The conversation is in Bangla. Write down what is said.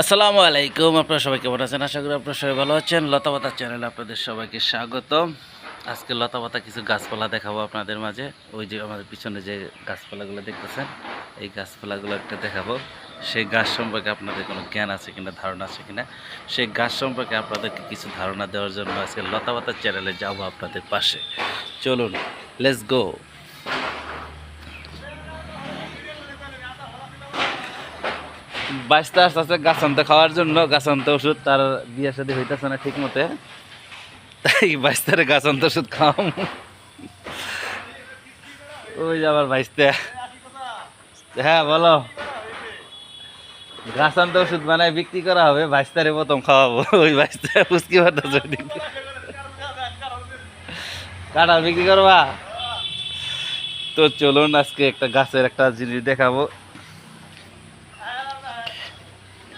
আসসালামু আলাইকুম, আপনারা সবাই কেমন আছেন? আশা করি আপনারা সবাই ভালো আছেন। লতাপাতা চ্যানেলে আপনাদের সবাইকে স্বাগতম। আজকে লতাপাতা কিছু গাছপালা দেখাবো আপনাদের মাঝে। ওই যে আমাদের পিছনে যে গাছপালাগুলো দেখতেছেন, এই গাছপালাগুলো একটা দেখাবো। সেই গাছ সম্পর্কে আপনাদের কোনো জ্ঞান আছে কিনা, ধারণা আছে কিনা? সেই গাছ সম্পর্কে আপনাদেরকে কিছু ধারণা দেওয়ার জন্য আজকে লতাপাতা চ্যানেলে যাব আপনাদের পাশে। চলুন লেটস গো বাইশটা আসতে গাছান্ত খাওয়ার জন্য। গাছান্ত ওষুধ তার বিয়ের সাথে হইতেছে না ঠিক মতে তাই বাইশটারে গাছান্ত ওষুধ খাওয়াম। ওই যে আবার বাইশটা। হ্যাঁ বলো। গাছান্ত ওষুধ বানায় বিক্রি করা হবে বাইশটারে প্রথম খাওয়াবো। ওই বাইশটা পুষ্কি বাতাস কাটা বিক্রি করবা? তো চলুন আজকে একটা গাছের একটা জিনিস দেখাবো।